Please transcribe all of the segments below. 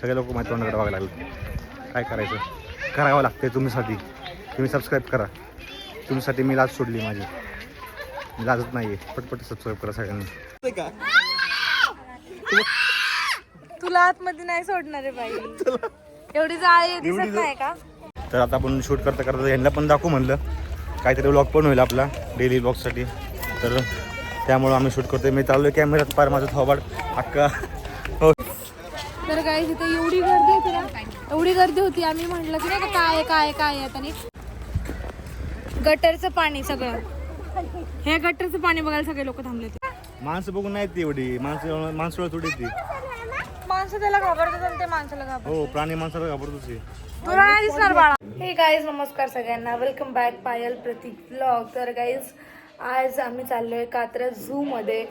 सगळे लोक माझ्या तोंडाकडे बघायला लागले. काय करायचं? करावं लागते तुम्हीसाठी. तुम्ही सबस्क्राईब करा. तुमच्यासाठी मी लाज सोडली माझी. मी लाजत नाही आहे पटपट सबस्क्राईब करा सगळ्यांनी. तुला आतमध्ये नाही सोडणार आहे बाई. एवढी जाळी दिसत नाही का? तर आता आपण शूट करता करता यांना पण दाखवू म्हणलं. काहीतरी व्लॉग पण होईल आपला डेली व्लॉगसाठी तर त्यामुळं आम्ही शूट करतोय. मी चाललोय कॅमेऱ्यात पार माझं थोबाड अक्का हो. तर काय तिथे एवढी गर्दी होती ना एवढी गर्दी होती आम्ही म्हटलं की नाही का काय आहे, काय काय आहे आता आणि गटरचं पाणी सगळं. हे गटरचं पाणी बघायला सगळे लोक थांबले होते. माणसं बघून नाही ती एवढी. माणसं माणसं थोडी ती. माणसं त्याला घाबरतात आणि ते माणसाला घाबरतात. हो प्राणी माणसाला घाबरतोच आहे. तुला नाही दिसणार बाळा. हे गाईज नमस्कार सगळ्यांना. Welcome back Payal Prateek blog तर गाईज आज आम्ही चाललोय कात्रा झू मध्ये.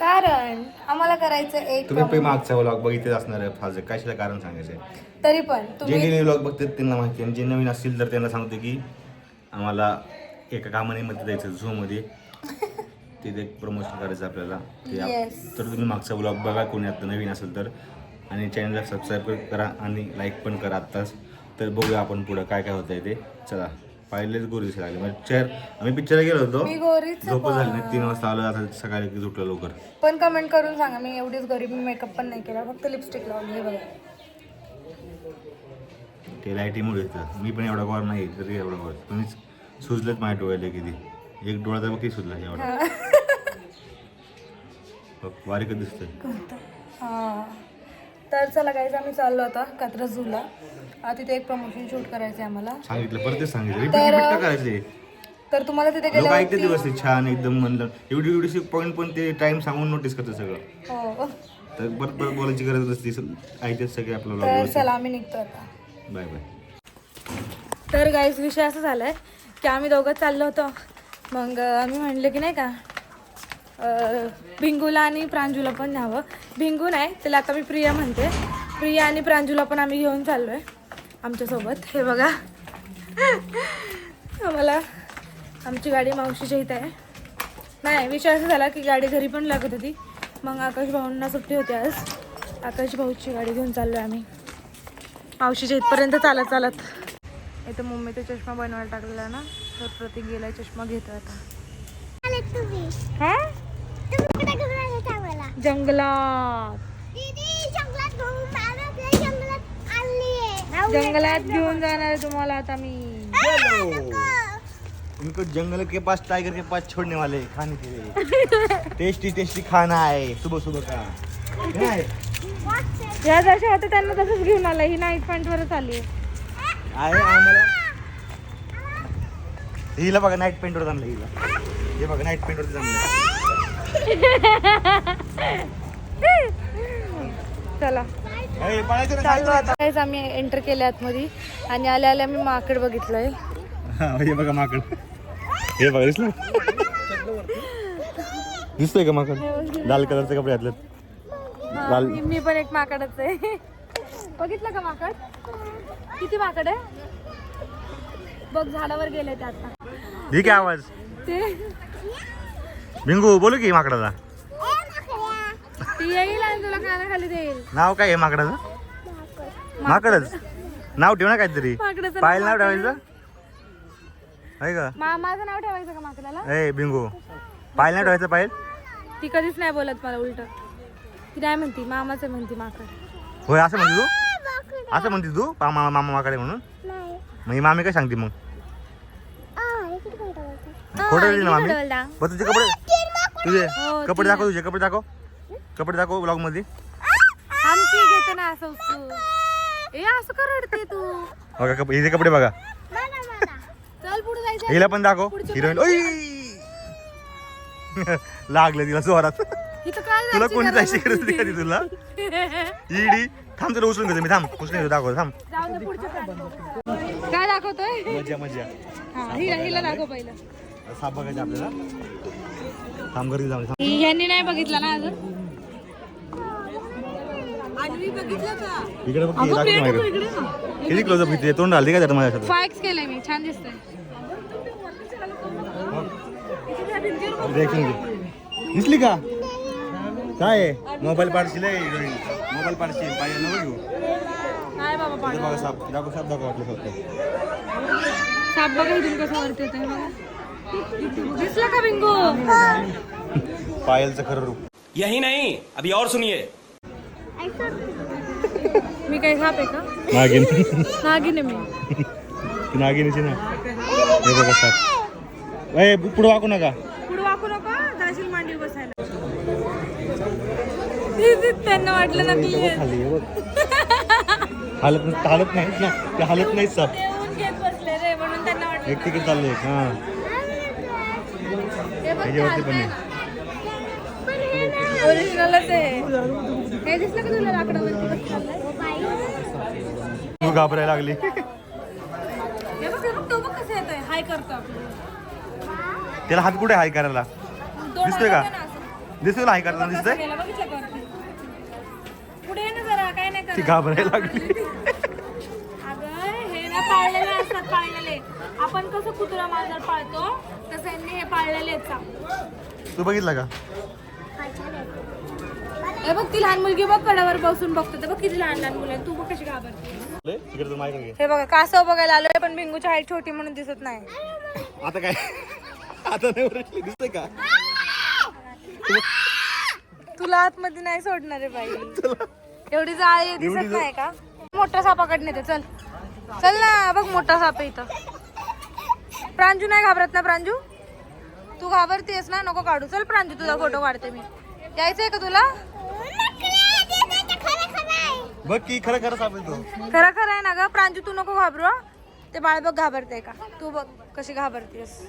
कारण आम्हाला करायचं एक तुम्ही पण मागचा व्लॉग बघितलेच असणार आहे फाज कशाला कारण सांगायचं? आहे तरी पण जे तुम्ही डेली व्लॉग बघतात त्यांना माहिती आणि जे नवीन असतील तर त्यांना सांगतो की आम्हाला एका कामाने मध्ये जायचं झूमध्ये. तिथे प्रमोशन करायचं आपल्याला. ते आप- Yes. तर तुम्ही मागचा ब्लॉग बघा कोणी आता नवीन असेल तर. आणि चॅनलला सबस्क्राईब करा आणि लाईक पण करा आत्ताच. तर बघूया आपण पुढं काय काय होतं ते. चला. पाहिलेच गोरी दिसायला लागले. म्हणजे आम्ही पिक्चरला गेलो होतो. मी गोरीच झोप झाली नाही. तीन वाजता आलो आता सकाळी झोपलो लवकर. पण कमेंट करून सांगा मी एवढीच गरीब मी मेकअप पण नाही केला. फक्त लिपस्टिक लावली हे बघा. ते लाईटीमुळे येतं मी पण एवढा गोर नाही तरी एवढा गोर. तुम्हीच सुजलेत माझ्या डोळ्याला किती. एक डोळा तर किती सुजला एवढा. बघ, बारीकच दिसतंय? हा. तर चला गाईज आम्ही चाललो आता कात्रा झूला तिथे एक प्रमोशन शूट करायचं आहे आम्हाला. सांगितलं परत तेच सांगितलं. तर- रिपीट का करायचे तर तुम्हाला तिथे लोक ऐकते गेल्यावरती दिवस छान एकदम म्हणलं. एवढी एवढीशी पॉईंट पण ते टाइम सांगून नोटीस करते सगळं. हो. तर परत परत बोलायची गरज नसते. ऐकतेच सगळे आपलं तर ब्लॉग चला आम्ही निघतो आता. Bye bye. तर गाईज विषय असा झाला आहे की आम्ही दोघं चाललो होतो. मग अं, आम्ही म्हणलं की नाही का अं, भिंगूला आणि प्रांजूला पण न्यावं. भिंगू नाही त्याला आता मी प्रिया म्हणते. प्रिया आणि प्रांजूला पण आम्ही घेऊन चाललो आहे आमच्यासोबत. हे बघा. आम्हाला आमची गाडी मावशीच्या इथं आहे. नाही विषय असा झाला की गाडी घरी पण लागत होती. मग आकाश भाऊंना सुट्टी होती आज. आकाश भाऊची गाडी घेऊन चाललो आहे आम्ही. मावशीच्या इथपर्यंत चालत चालत. इथं मम्मी ते चष्मा बनवायला टाकलेला ना. तर प्रतीक गेलाय चष्मा घेतोय आता. हा? जंगलात. जंगलात घेऊन जाणार आहे तुम्हाला आता मी. इनको जंगल के पास टाइगर के पास छोड़ने वाले खाने के लिए. टेस्टी टेस्टी खाना है सुबह सुबह का? ज्या जशा होत्या त्यांना तसंच घेऊन आलं ही नाईट पॅन्ट वरच आली आहे. आम्हाला? हिला बघा नाईट पेंटवर जमलं हिला. हे बघा नाईट पेंटवर जमलं चला. चाललो आता. Guys, आम्ही एंटर केले आतमध्ये. आणि आल्या आल्या मी माकड बघितलंय. हा, बघा माकड. हे बघा दिसलं? दिसतोय का माकड? लाल कलरचे कपडे घातलेत. लाल- मी मी पण एक माकडच आहे. बघितलं का माकड? किती माकड आहे? बघ झाडावर गेले ते आता. ठीक आहे आवाज? ते भिंगू बोलू की माकडाला? ती येईल आणि तुला कानाखाली देईल. नाव काय आहे माकडाचं? माकडच. नाव ठेव ना काहीतरी. माकडाचं पायल नाव ठेवायचं? आहे का? मा माझं नाव ठेवायचं का माकडाला? ए भिंगू पायल नाव ठेवायचं पायल? ती कधीच नाही बोलत मला उलट. ती नाही म्हणती मामाचं म्हणती माकड. होय असं म्हणते तू? असं म्हणते तू? पा- मा- मामा माकडे म्हणून? मग ही मामी काय सांगते मग? ना मामी. बरं तुझे कपडे? तुझे हो, कपडे दाखव तुझे कपडे दाखव. कपडे दाखव ब्लॉगमध्ये आमची घेते ना असं उचलून. ए असं का रडते तू? बघा कप हिचे कपडे बघा. चल पुढे जायचं. हिला पण दाखव. हिरोईन. ओय लागलं तिला जोरात. इथं काय तुला कोणी जायची गरज नाही का ती तुला. इडी थांब तुला उचलून घेतो मी थांब. उचलून घेतो दाखव थांब. जाऊ दे पुढच्या प्राणी. काय दाखवतोय? मजा मजा हा हिला हिला दाखव पहिलं. साप बघायचा आपल्याला. घरी जाऊन ह्यांनी नाही बघितला ना अजून? इकडे बघ की, दाखव ना. किती क्लोजअप घेते तोंड आली का त्यात माझ्या फायक्स केलंय मी छान दिसतंय. देखील. दिसली का? काय मोबाईल पाडशील मोबाईल पाडशील पाहिजे नको घेऊ नाही बाबा इथं बघा साप. दाखव साप दाखव वाटलं फक्त. साप बघा इथून कसं वरती येतोय बघा. दिसला का बिंगो? पायलचं खरं रूप. यही नहीं अभी और सुनिए। मी काही साप आहे का? नागिन. नागिन आहे मी. नागिनीची ना. हे बघा साप. ए पुढे वाकू नका. पुढे वाकू नका जाशील मांडी बसायला. ती- ती- त्यांना वाटलं ना की हे- खाली हे बघ. हालत नाही हालत नाहीत ना. ते हालत नाहीत साप. ते ऊन घेत बसले रे म्हणून त्यांना वाटलं एक तिकीट चाललंय. हा. त्याच्यावरती पण नाही ओरिजिनलच आहे. हे दिसलं का तुला लाकडावरती बसलेलं? तू घाबरायला लागली. बघ बघ तो बघ कसं येतोय. हाय करतो आपल्याला. त्याला हात कुठे हाय करायला? दिसतोय का? दिसतोय ना हाय करायला? दिसतंय? गेला बघितलं का वरती? पुढे ये ना जरा काय नाही ती. घाबरायला लागली. अगं हे ना पाळलेले असतात पाळलेले आपण कसं कुत्रा मांजर पाळतो? तसं यांनी हे पाळलेले. तू बघितला का? हे बघ ती लहान मुलगी बघ कडावर बसून बघतो. ते बघ किती लहान लहान मुलं आहेत. तू बघ कशी घाबरते तू. हे बघा कासव बघायला आलोय पण बिंगूची हाईट छोटी म्हणून दिसत नाही. आता काय? आता नाही. दिसतंय का? तुला आतमध्ये नाही सोडणार आहे बाई. एवढी जाळी दिसत नाही का? मोठा सापाकडे नेते चल. चल ना बघ मोठा साप इथं. प्रांजू नाही घाबरत ना प्रांजू? तू घाबरतेस ना नको काढू. चल प्रांजू तुझा फोटो काढते मी. यायचंय का तुला? बघ की खरं खरं सापड तू. खरं खरं आहे ना ग. प्रांजू तू नको घाबरू हं. ते बाळ बघ घाबरते का. तू बघ कशी घाबरतेस.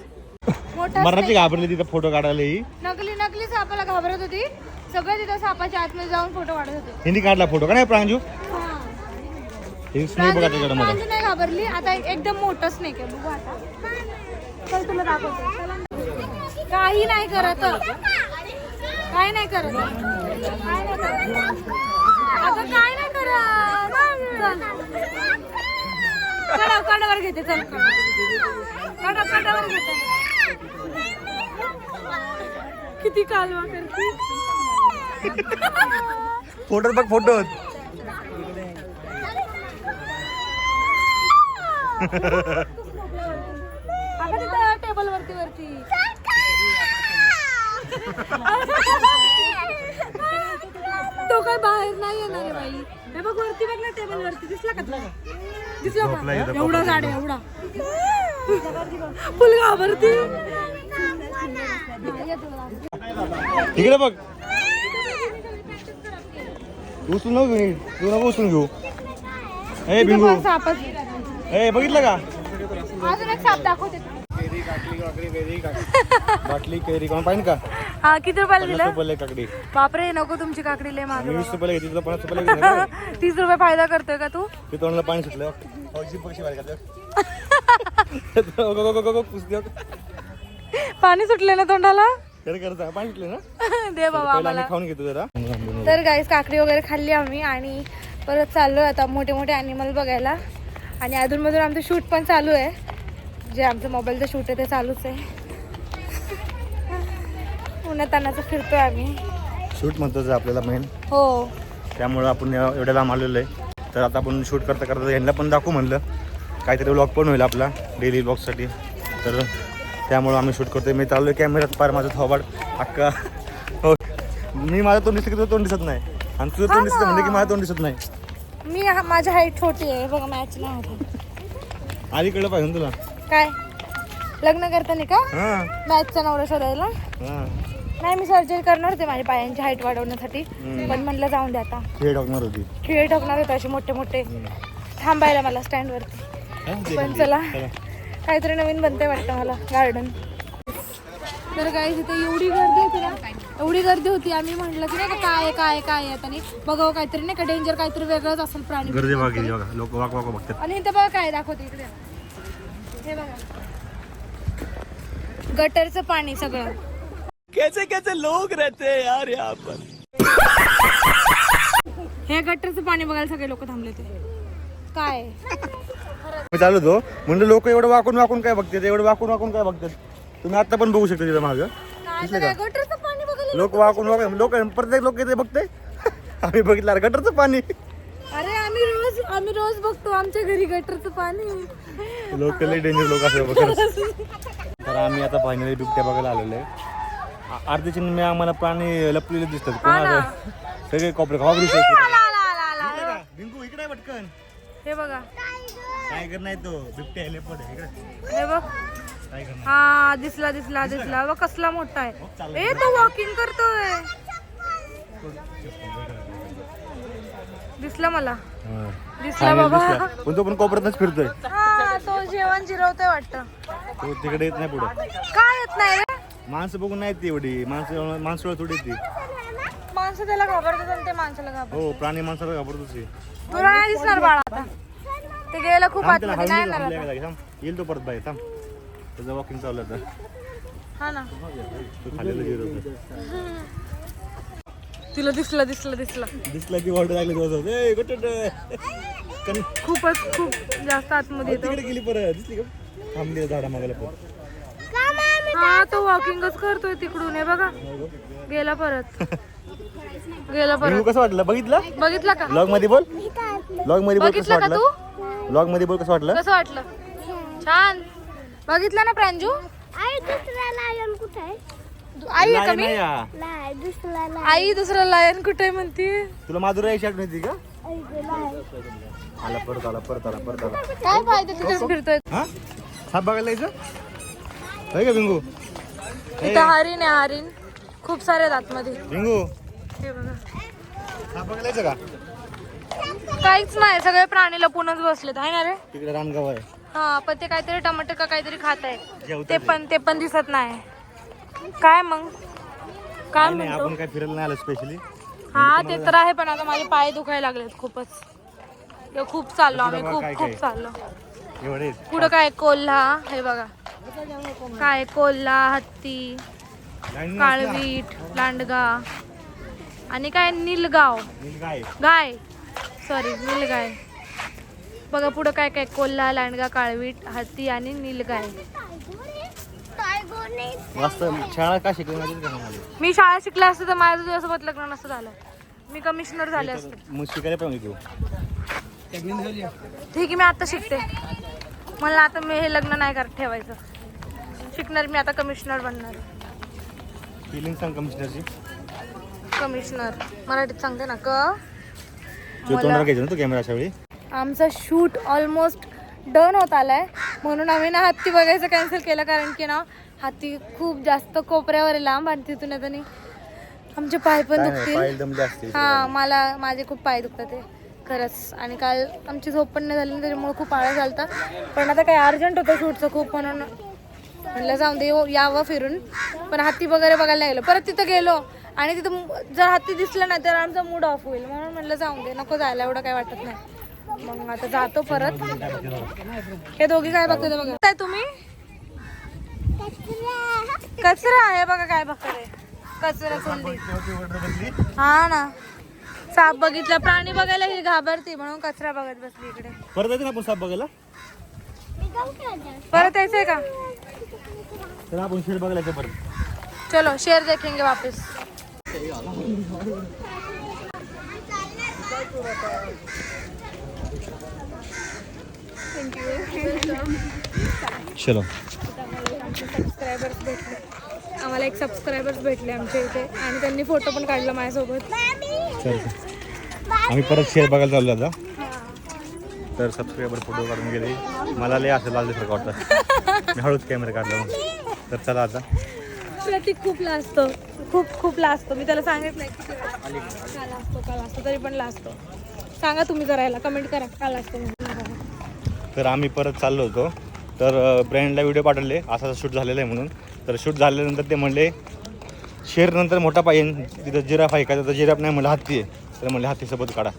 मोठा मराठी घाबरली तिथं फोटो काढायला ही. नकली नकली सापाला घाबरत होती. सगळे तिथं सापाच्या आतमध्ये जाऊन फोटो काढत होते. हिंदी काढला फोटो का नाही प्रांजू? स्नेक बघा त्याच्याकडे मला प्रांजू नाही घाबरली. आता एक- एकदम मोठं स्नेक आहे. बघू आता. चल तुला दाखवते. काही नाही करत. काय नाही करत. काय नाही करत अगं काय नाही करत. कडाव कडावर घेते चल. कडाव कडावर घेते. किती कालवा करते. फोटो बघ फोटो अगं टेबल वरती वरती तो काय बाहेर नाही येणार आहे बाई. हे बघ वरती बघ ना टेबल वरती दिसला का तुला? दिसला झोपला का इथं एवढा झाड आहे एवढा. फुल घाबरती. इकडे बघ. उचलून नको घेऊ तू नको उचलून घेऊ. ए बिंगू सापच. ए बघितलं का? अजून एक साप दाखवते. बाटली कैरी कोण? पाहिजे का? हा किती रुपयाला दिलं? रुपयाला एक काकडी. बापरे नको तुमची काकडी लय मागे वीस रुपयाला घेतली तुला पन्नास रुपयाला घेतली ना? तीस रुपये फायदा करतोय का तू? ते तोंडला पाणी सुटलं. बाहेर पुसते हो. पाणी सुटले ना तोंडाला. पाणी सुटलं ना? दे बाबा पहिला आम्हाला. आम्ही खाऊन घेतो जरा. तर गाईस काकडी वगैरे खाल्ली आम्ही आणि परत चाललो आता मोठे मोठे ॲनिमल बघायला. आणि अधूनमधून आमचं शूट पण चालू आहे. जे आमचं मोबाईलचं शूट आहे ते चालूच आहे. उन्हात तानाचं फिरतोय आम्ही. शूट म्हणतो आपल्याला मेन हो. त्यामुळं आपण एवढ्या लांब आलेलो आहे. तर आता आपण शूट करता करता यांना पण दाखवू म्हणलं. काहीतरी व्लॉग पण होईल आपला डेली व्लॉगसाठी तर त्यामुळं आम्ही शूट करतोय. मी चाललोय कॅमेऱ्यात पार माझं थोबाड अक्का हो. मी माझं तोंड दिसलं की तुझं तोंड दिसत नाही. आणि तुझं तोंड दिसतं म्हणजे की माझं तोंड दिसत नाही. मी हा- माझी हाईट छोटी आहे. बघा मॅच नाही आधी कळलं पाहिजे तुला. काय? लग्न करताना का? मॅचचा नवरा शोधायला. हां. नाही मी सर्जरी करणार होते माझ्या पायांची हाईट वाढवण्यासाठी. पण म्हणलं जाऊन दे आता. खेळ टाकणार होती. खिळे ठोकणार होते असे मोठे मोठे. थांबायला मला स्टँडवरती पण. चला. काहीतरी नवीन बनते वाटतं मला गार्डन तर काही तिथे एवढी गर्दी होती ना एवढी गर्दी होती. आम्ही म्हटलं की नाही का काय आहे, काय आहे, काय आहे आणि बघावं काहीतरी नाही का डेंजर काहीतरी वेगळंच असेल प्राणी. गर्दी बघा. लोक वाक वाक बघतात. आणि इथे बघा काय दाखवते इकडे. हे बघा. गटरचं पाणी सगळं. कैसे कैसे लोग रहते हैं यार यहाँ पर? हे गटरचं पाणी बघायला सगळे लोक थांबले ते काय? मी चालू होतो. म्हणजे लोक एवढं वाकून वाकून काय बघतात? एवढं वाकून वाकून काय बघतात? तुम्ही आता पण बघू शकता तिथं मागं. गटरचं पाणी बघायला लोक वाकून वाकून लोक प्रत्येक लोक ते बघते आम्ही बघितलं गटरचं पाणी. अरे आम्ही रोज आम्ही रोज बघतो आमच्या घरी गटरचं पाणी. लोक लई डेंजर लोक असं बघत तर आम्ही आता फायनली बिबट्या बघायला आलेलो आहे. अर्धे चिन्ह आम्हाला प्राणी लपलेले दिसतात. हा. कोणाला? सगळे कॉपरे बघ. बिंकू इकडे पटकन. हे बघा. टायगर नाही तो. बिबट्या लेपड हे बघ. हा दिसला दिसला दिसला बघ कसला मोठा आहे. ए तो वॉकिंग करतोय. दिसला मला. दिसला बाबा. पण तो पण कोपऱ्यातच फिरतोय. तो जेवण जिरवतोय वाटतं. तो तिकडे येत नाही पुढे. काय येत नाही रे? माणसं बघून नाही ती एवढी. माणसं माणसं थोडी ती. माणसं त्याला घाबरतात आणि ते माणसाला घाबरतात. हो प्राणी माणसाला घाबरतोच आहे. तुला नाही दिसणार बाळा आता. ते गेलं खूप थांब त्याला आतमध्ये नाही हलवून येणार आता. थांब. येईल तो परत बाहेर थांब. त्याचं वॉकिंग चालू आहे आता. हा ना. तो खाल्लेलं जिरवतो तिला दिसला दिसला दिसला. दिसला की ऑर्डर लागली दिवस ए कुठे खूपच खूप जास्त आतमध्ये येतो. तिकडे गेली परत दिसली का? थांबली झाडा मागायला परत हा तो वॉकिंगच करतोय तिकडून. हे बघा. गेला परत. गेला परत. कसं वाटलं? बघितलं? बघितला का? ब्लॉगमध्ये बोल. ब्लॉगमध्ये बोल कसं बघितलं का वाटलं? तू? ब्लॉगमध्ये बोल कसं वाटलं? कसं वाटलं? छान. बघितलं ना प्रांजू? आई दुसरा लायन कुठे आहे? आई आहे नाही, कमी नाही या. नाही दुसरा लायन आई दुसरं लायन कुठे म्हणते? तुला माधुरी यायची आठवण येते का? आला परत आला परत आला परत आला काय फायदा तिथेच फिरतोय? हा? साप बघायला होय का बिंगू? इथं हरिण आहे हरिण. खूप सारे आहेत आतमध्ये. बिंगू? हे बघा. साप बघायला का? काहीच नाही सगळे प्राणी लपूनच बसलेत. आहे ना रे? तिकडे रानगाव आहे. हा पण ते काहीतरी टमाटर का काहीतरी खात आहे ते पण ते पण दिसत नाही. काय मग? काय नाही म्हणतो आपण काय फिरायला नाही आलो स्पेशली हा ते तर आहे पण आता माझे पाय दुखायला लागलेत खूपच. ते खूप चाललो आम्ही खूप खूप. चाललो. एवढे पुढं काय? कोल्हा हे बघा. काय? कोल्हा हत्ती काळवीट लांडगा. आणि काय? नीलगाव. गाय. सॉरी नीलगाय. बघा पुढं काय काय? कोल्हा लांडगा काळवीट हत्ती आणि नीलगाय. शाळा का? मी शाळा शिकला असते तर माझं तुझ्यासोबत लग्न नसतं झालं. मी कमिशनर झाले असते. मग शिकायला पण घेऊ ठीक आहे मी आता शिकते. मला आता मी हे लग्न नाही करत ठेवायचं. शिकणार मी आता कमिशनर बनणार. फिलिंग सांग कमिशनरची कमिशनर मराठीत सांगते ना क? तू तोंडावर घ्यायचं ना तू कॅमेरा अशा वेळी. आमचा शूट ऑलमोस्ट डन होत आलाय. म्हणून आम्ही ना हत्ती बघायचं कॅन्सल केलं कारण की ना हत्ती खूप जास्त कोपऱ्यावर आहे लांब आणि तिथून येताना आमचे पाय पण दुखतील. दमले असते हा मला माझे खूप पाय दुखतात ते खरंच. आणि काल आमची झोप पण नाही झाली ना, त्याच्यामुळे खूप आळस झालता पण आता काय अर्जंट होतं शूटचं खूप म्हणून. म्हणलं जाऊन दे यावं फिरून. पण हत्ती वगैरे बघायला गेलो. परत तिथं गेलो. आणि तिथं जर हत्ती दिसलं नाही तर आमचा मूड ऑफ होईल. म्हणून म्हणलं जाऊन दे नको जायला एवढं काय वाटत नाही. मग आता जातो परत. हे दोघी काय बघते ते बघा. काय तुम्ही? कचरा आहे बघा काय बघताय. कचरा कोणती हा ना. साप बघितला प्राणी बघायला ही घाबरते म्हणून कचरा बघत बसली इकडे. परत येते ना आपण साप बघायला? परत यायचंय का? तर आपण शेर बघायला येतो परत. चलो शेर देखेंगे वापस. चलो. सबस्क्रायबर्स भेटले आम्हाला एक सबस्क्रायबर्स भेटले आमच्या इथे. आणि त्यांनी फोटो पण काढला माझ्यासोबत. चल आम्ही परत शेअर बघायला चाललो आता. तर सबस्क्रायबर फोटो काढून गेले. मला लय असं लाल दिसलं वाटतं मी हळूच कॅमेरा काढला तर चला आता. प्रतीक खूप लाजतो. खूप खूप लाजतो. मी त्याला सांगितलंय की लाजतो का लाजतो तरी पण लाजतो. सांगा तुम्ही करायला कमेंट करा. का लाजतो. तर आम्ही परत चाललो होतो. तर ब्रँडला व्हिडिओ पाठवले. असा शूट झालेला आहे म्हणून. तर शूट झाल्यानंतर ते म्हणले शेर नंतर मोठा पाहिजे तिथं जिराफ आहे का? तर जिराफ नाही म्हणलं हत्ती आहे. तर म्हणले हत्तीसोबत काढा.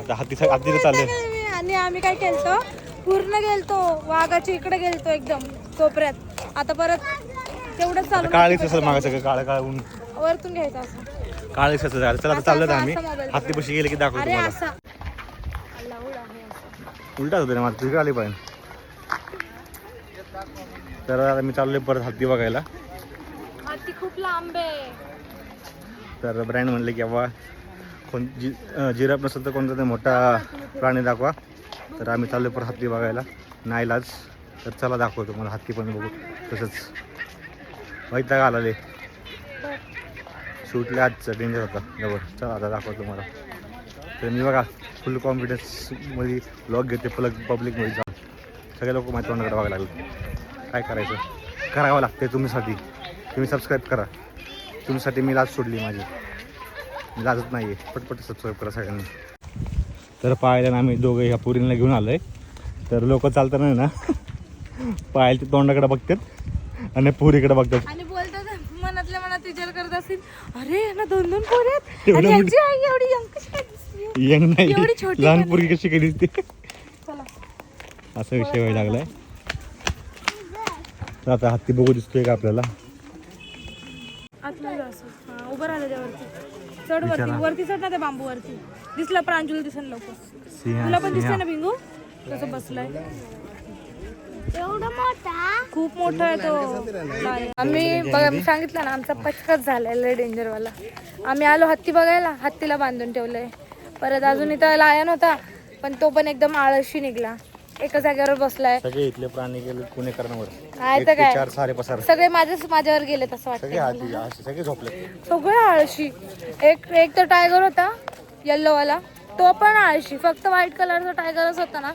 आता हत्ती हत्तीचं चालले आणि आम्ही काय केलतो? पूर्ण गेलतो. वाघाच्या इकडे गेलतो एकदम कोपऱ्यात. आता परत तेवढंच चालू काळीच असेल मागं सगळं काळं काळ ऊन. वरतून घ्यायचं असं. काळीच झालं. चला आता चाललं आम्ही. मोबाईल हत्तीपाशी गेले की दाखवतो तुम्हाला. उलटाच होते ना मला तिकडे आली पाहिजे तर आता मी चाललोय परत हत्ती बघायला. हत्ती खूप लांब आहे. तर ब्रँड म्हणले की बाबा कोण जी जिराफ नसेल तर कोणता ते मोठा प्राणी दाखवा. तर आम्ही चाललो परत हत्ती बघायला. नाईलाज. तर चला दाखवतो मला हत्ती पण बघू. तसंच. वैताग आलाले. शूटला आजचं डेंजर होता. जवळ. चला आता दाखवतो मला तर मी बघा फुल कॉन्फिडन्समध्ये ब्लॉग घेते प्लग पब्लिकमध्ये जाऊन. सगळे लोक माझ्या तोंडाकडे बघायला लागले. काय करायचं? करावं लागते तुम्हीसाठी. तुम्ही सबस्क्राईब करा. तुमच्यासाठी मी लाज सोडली माझी. मी लाजत नाही आहे पटपट सबस्क्राईब करा सगळ्यांनी. तर पाहायला आम्ही दोघं ह्या पुरीला घेऊन आलोय. तर लोक चालताना ना पाहायला ते तोंडाकडे बघतात आणि पुरीकडे बघतात. आणि बोलतात मनातल्या मनात विचार करत असतील अरे दोन दोन पोर आहेत. एवढं young कशी? यंग नाही. लहान कशी केली ते चला. असा विषय व्हायला लागलाय. तर आता हत्ती बघू दिसतोय का आपल्याला? उभं राहिलं त्यावरती चढ वरती. वरती चढ ना त्या बांबू वरती दिसला प्रांजूला दिसन लवकर. सिंह तुला पण दिसतंय ना बिंगू? कसं बसलाय. एवढा मोठा? खूप मोठा आहे तो. आम्ही बघा मी सांगितलं ना आमचा पचकच झालेला डेंजरवाला. आम्ही आलो हत्ती बघायला. हत्तीला बांधून ठेवलंय. परत अजून इथं लायन होता पण तो पण एकदम आळशी निघला. एका जागेवर बसलाय. सगळे इथले प्राणी गेले पुणेकरांवर काय तर काय? चार सारे पसार. सगळे माझ्याच माझ्यावर गेले तसं सगळे वाटतं हाती असे सगळे झोपले सगळे आळशी. एक एक तर टायगर होता येल्लोवाला तो पण आळशी. फक्त व्हाईट कलरचा टायगरच होता ना.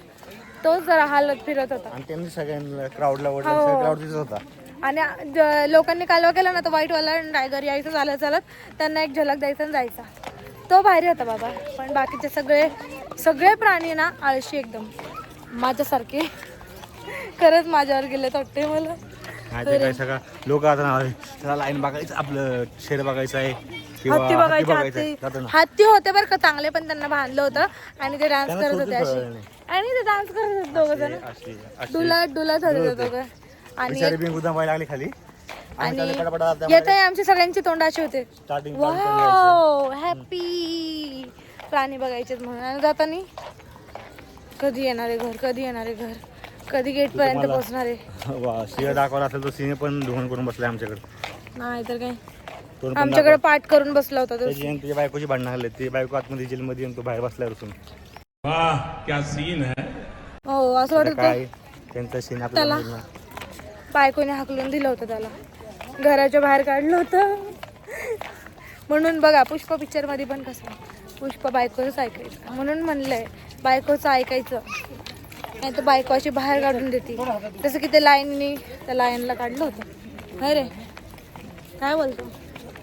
तोच जरा हालत फिरत होता. आणि त्यांनी सगळ्यांना क्राऊडला हो. क्राऊड दिसत होता. आणि ज- लोकांनी कालवा केला ना तो व्हाईट वाला टायगर यायचं झालं चालत. त्यांना एक झलक द्यायचा आणि जायचा. तो भारी होता बाबा. पण बाकीचे सगळे सगळे प्राणी ना आळशी एकदम. माझ्यासारखे. खरंच माझ्यावर गेले वाटते मला. काय सगळं लोक आता त्याला लाईन बघायचं आपलं शेर बघायचं आहे हत्ती बघायचे आहे. हत्ती. होते बरं का चांगले पण त्यांना बांधलं होतं आणि ते डान्स करत होते असे. आणि ते डान्स करत होते दोघं जण. डुलत डुलत होते दोघं आणि लागली खाली. आणि येत आमची सगळ्यांची तोंडाची होते. स्टार्टिंग वाव हॅपी प्राणी बघायचे म्हणून. आणि जातानी? कधी येणार आहे घर कधी येणार आहे घर? कधी गेट पर्यंत तुम्हाला- पोहोचणार? आहे वा सिंह दाखवला असेल तो सिंह पण धुवून करून बसलाय आमच्याकडे. नाही तर काय? तो पण आमच्याकडे पाठ करून बसला होता तो. त्याची आणि त्याच्या बायकोची भांडणं झाले ती बायको आतमध्ये जेलमध्ये येऊन तो बाहेर बसल्यावर असून वाह क्या सीन है? हो असं आता वाटत काय? त्यांचा सीन त्याला- आपल्याला बायकोने हाकलून दिलं होतं त्याला. घराच्या बाहेर काढलं होतं. म्हणून बघा पुष्प पिक्चरमध्ये पण कसं पुष्प बायकोच ऐकायचं. म्हणून म्हणलंय बायकोचं ऐकायचं. नाही तर बायको अशी बाहेर काढून देते. जसं की ते लाईननी त्या लायनला काढलं होतं. नाही रे. काय बोलतो?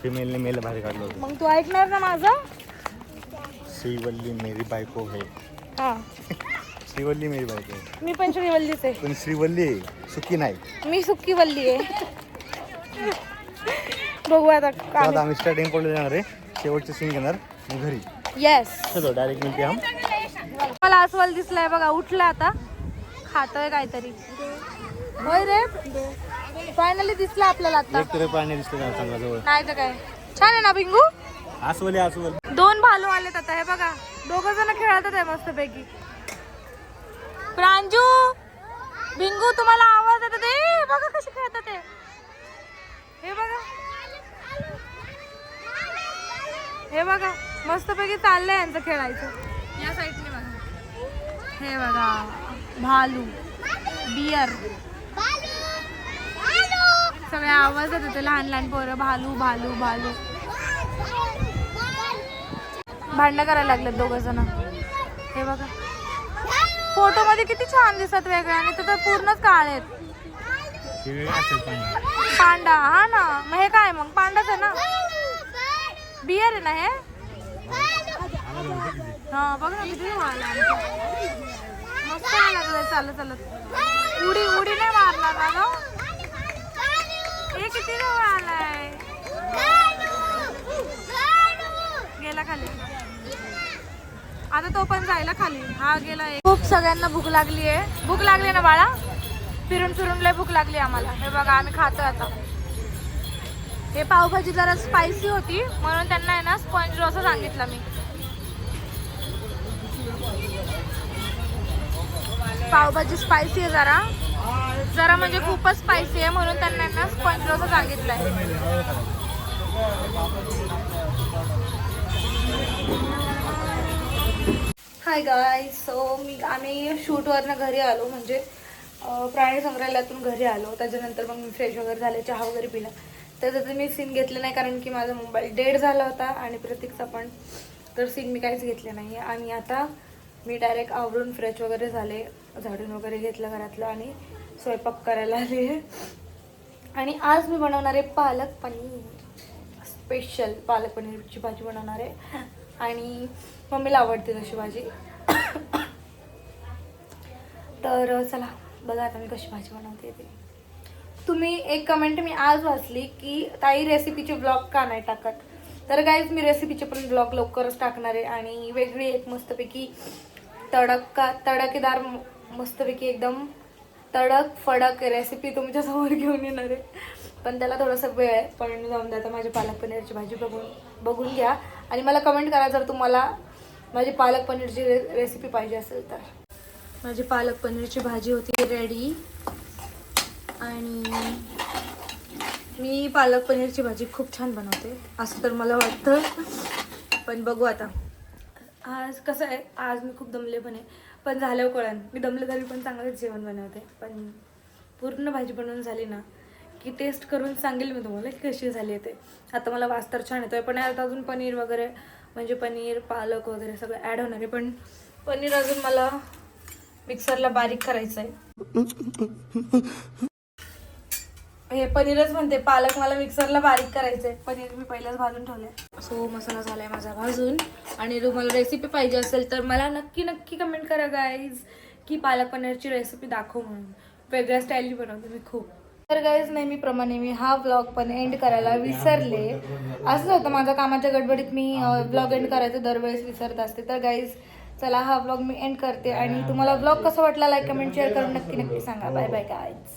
फिमेलने मेल बाहेर काढलं होतं. मग तू ऐकणार ना माझं? श्रीवल्ली मेरी बायको आहे हा. श्रीवल्ली मेरी बायको आहे मी पण श्रीवल्लीच आहे. पण श्रीवल्ली आहे, सुखी नाही. मी सुक्की वल्ली आहे. बघू आता तर काय. आता आम्ही स्टार्टिंग पडले जाणार आहे. शेवटचे सीन घेणार. मग घरी. येस चलो डायरेक्ट मिळते हम. मला अस्वल दिसलाय बघा उठला आता. खातोय काहीतरी. होय रे. फायनली दिसला आपल्याला आता. दिसतो जवळ. नाही तर काय. छान आहे ना बिंगू? अस्वल अस्वल. दोन भालू आलेत आता हे बघा. दोघ जण खेळतात आहे मस्त पैकी प्रांजू बिंगू तुम्हाला आवाज येतात ते. बघा कसे खेळतात ते. हे बघा. हे बघा मस्त पैकी चाललंय यांचं खेळायचं. या साईडने बघा हे बघा भालू बियर. सगळे आवाज येत होते लहान लहान पोरं भालू भालू भालू. भांडणं करायला लागलेत दोघ जण. हे बघा. फोटो मध्ये किती छान दिसत वेगळे आणि ते तर पूर्णच काळे आहेत. पांडा हा ना. मग हे काय मग पांडाच आहे ना? बियर आहे ना हे? हा बघ ना किती मस्त व्हायला लागलंय चालत चालत. उडी उडी नाही मारणार ना गं? हे किती जवळ आलाय गेला खाली. आता तो पण जायला खाली. हा गेला खूप सगळ्यांना भूक लागली आहे. भूक लागली ना बाळा? फिरून फिरून लय भूक लागली आम्हाला. हे बघा आम्ही खातोय आता. हे पावभाजी जरा स्पायसी होती म्हणून त्यांना आहे ना स्पंज असं सांगितलं मी. पावभाजी स्पायसी आहे जरा. जरा म्हणजे खूपच स्पायसी आहे म्हणून त्यांना ना स्पंज सांगितलं आहे हाय गाय सो मी आम्ही शूटवरनं घरी आलो म्हणजे प्राणी संग्रहालयातून घरी आलो. त्याच्यानंतर मग मी फ्रेश वगैरे झाले चहा वगैरे पिला. त्याचं मी सीन घेतलं नाही कारण की माझा मोबाईल डेड झाला होता आणि प्रतीकचा पण. तर सीन मी काहीच घेतले नाही आणि आता मी डायरेक्ट आवरून फ्रेश वगैरे झाले झाडून वगैरे घेतलं घरातलं आणि स्वयंपाक करायला आले. आणि आज मी बनवणार आहे पालक पनीर. स्पेशल पालक पनीरची भाजी बनवणार आहे. आणि मम्मीला आवडते तशी भाजी. तर चला बघा आता मी कशी भाजी बनवते ते. तुम्ही एक कमेंट मी आज वाचली की ताई रेसिपीचे ब्लॉग का नाही टाकत? तर काहीच मी रेसिपीचे पण ब्लॉग लवकरच टाकणार आहे आणि वेगळी एक मस्तपैकी तडका तडकेदार म- मस्तपैकी एकदम तडक फडक रेसिपी तुमच्यासमोर घेऊन येणार आहे. पण त्याला थोडासा वेळ आहे. पण जाऊन द्या आता माझी पालक पनीरची भाजी बघून बघून घ्या. आणि मला कमेंट करा जर तुम्हाला माझी पालक पनीरची रे रेसिपी पाहिजे असेल तर. माझी पालक पनीरची भाजी होती रेडी आणि मी पालक पनीरची भाजी खूप छान बनवते. असं तर मला वाटतं. पण बघू आता. आज कसं आहे आज मी खूप दमले पण आहे. पण झालं कळण. मी दमले तरी पण चांगलंच जेवण बनवते. पण पूर्ण भाजी बनवून झाली ना की टेस्ट करून सांगेल मी तुम्हाला की कशी झाली आहे ते. आता मला वास तर छान येतोय. पण आता अजून पनीर वगैरे म्हणजे पनीर पालक वगैरे सगळं ॲड होणार आहे. पण पनीर अजून मला मिक्सरला बारीक करायचं आहे हे पनीरच म्हणते पालक मला मिक्सरला बारीक करायचं आहे पनीर मी पहिल्याच भाजून ठेवलंय. सो मसाला झालाय माझा भाजून. आणि तुम्हाला रेसिपी पाहिजे असेल तर मला नक्की नक्की कमेंट करा गाईज की पालक पनीरची रेसिपी दाखव म्हणून. वेगळ्या स्टाईलची बनवते मी खूप. तर गाईज नेहमीप्रमाणे मी हा ब्लॉग पण एंड करायला विसरले. असंच होतं माझ्या कामाच्या गडबडीत मी ब्लॉग एंड करायचं दरवेळेस विसरत असते. तर गाईज चला हा ब्लॉग मी एंड करते. आणि तुम्हाला ब्लॉग कसा वाटला लाईक कमेंट शेअर करून नक्की नक्की सांगा. Bye bye guys